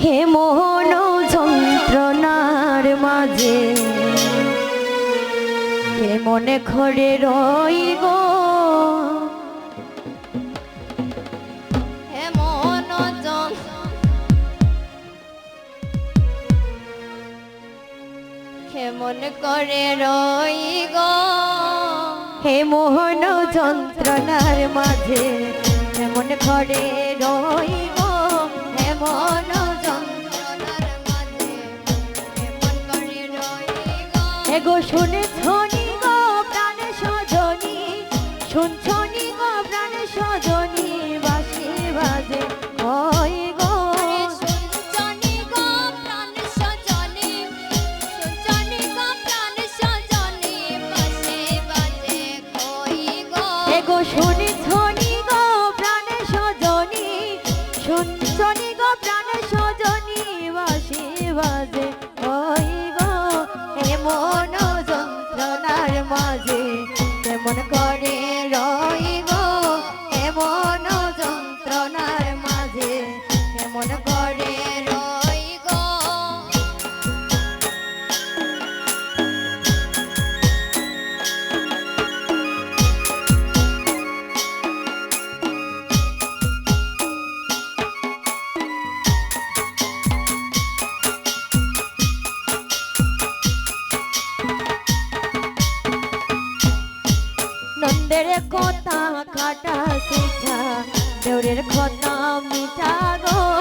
হে মোহন যন্ত্রণার মাঝে, হে মনে ঘরে রই গো। মন করে রই গো। হে মোহন যন্ত্রণার মাঝে, হে মনে করে রই গো। হে মোহন গো শুনেছ নি গো প্রাণে সজনী? শুনছ নি গো প্রাণে সজনী? তোদের কথা কাটা শিখা দেউরের কথা মিঠা গো।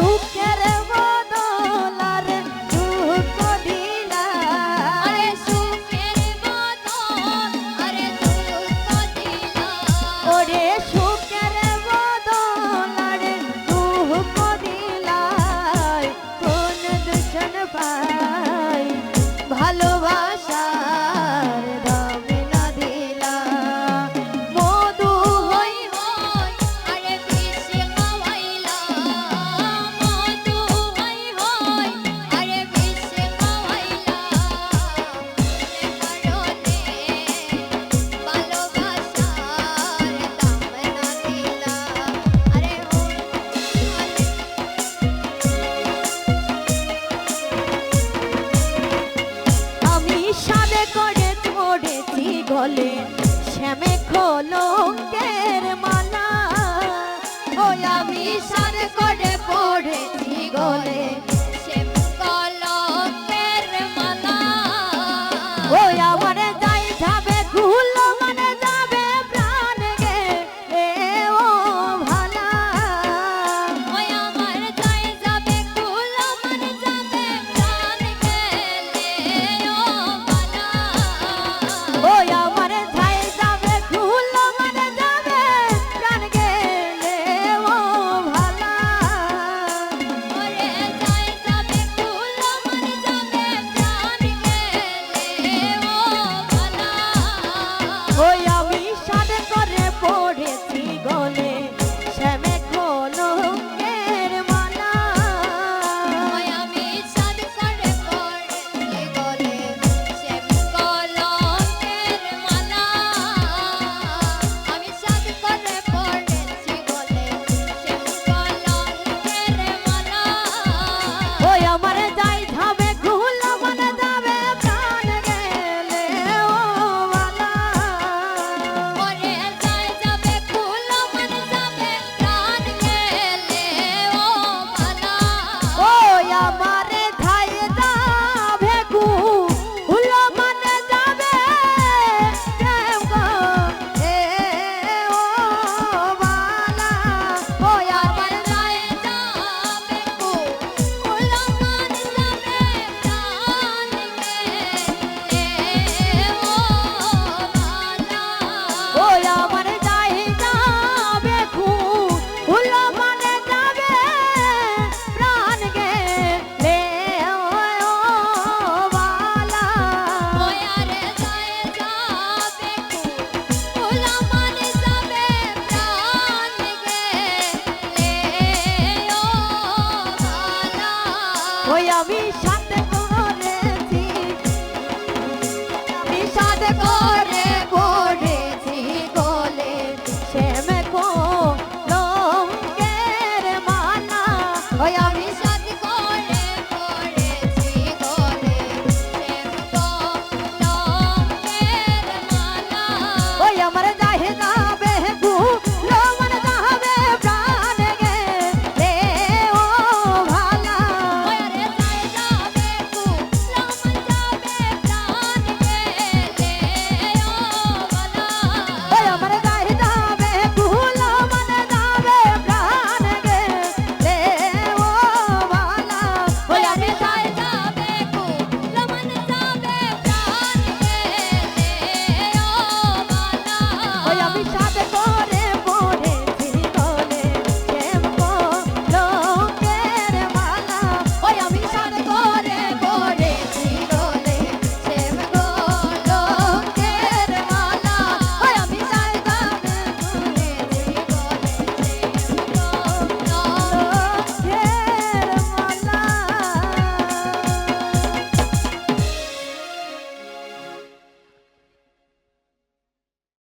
YouTube খোলঙ্কের মালা। ও আমি সার করে পড়েছি গলে।